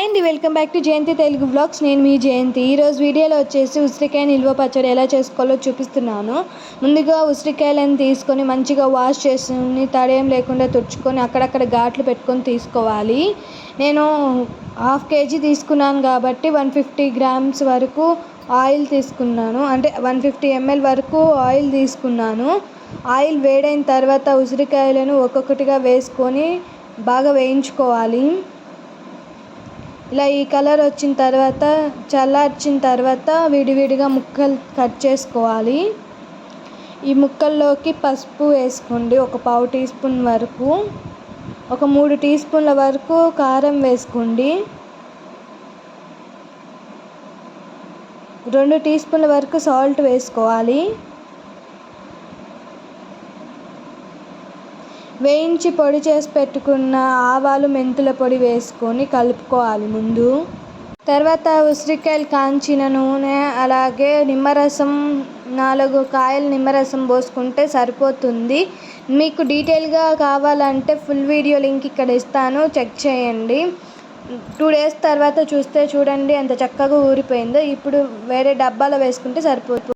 Hi అండి welcome back to Jayanthi Telugu blogs. నేను మీ జయంతి. ఈరోజు వీడియోలో వచ్చేసి ఉసిరికాయ నిల్వ పచ్చడి ఎలా చేసుకోవాలో చూపిస్తున్నాను. ముందుగా ఉసిరికాయలను తీసుకొని మంచిగా వాష్ చేసుకుని తడేం లేకుండా తుడుచుకొని అక్కడక్కడ ఘాట్లు పెట్టుకొని తీసుకోవాలి. నేను హాఫ్ కేజీ తీసుకున్నాను కాబట్టి వన్ ఫిఫ్టీ గ్రామ్స్ వరకు ఆయిల్ తీసుకున్నాను. అంటే వన్ ఫిఫ్టీ ఎంఎల్ వరకు ఆయిల్ తీసుకున్నాను. ఆయిల్ వేడైన తర్వాత ఉసిరికాయలను ఒక్కొక్కటిగా వేసుకొని బాగా వేయించుకోవాలి. ఇలా ఈ కలర్ వచ్చిన తర్వాత చల్లార్చిన తర్వాత విడివిడిగా ముక్కలు కట్ చేసుకోవాలి. ఈ ముక్కల్లోకి పసుపు వేసుకోండి ఒక పావు టీ స్పూన్ వరకు. ఒక మూడు టీ స్పూన్ల వరకు కారం వేసుకోండి. రెండు టీ స్పూన్ల వరకు సాల్ట్ వేసుకోవాలి. వేయించి పొడి చేసి పెట్టుకున్న ఆవాలు మెంతుల పొడి వేసుకొని కలుపుకోవాలి ముందు. తర్వాత ఉసిరికాయలు కాంచిన నూనె అలాగే నిమ్మరసం నాలుగు కాయలు నిమ్మరసం పోసుకుంటే సరిపోతుంది. మీకు డీటెయిల్గా కావాలంటే ఫుల్ వీడియో లింక్ ఇక్కడ ఇస్తాను చెక్ చేయండి. టూ డేస్ తర్వాత చూస్తే చూడండి ఎంత చక్కగా ఊరిపోయిందో. ఇప్పుడు వేరే డబ్బాలో వేసుకుంటే సరిపోతుంది.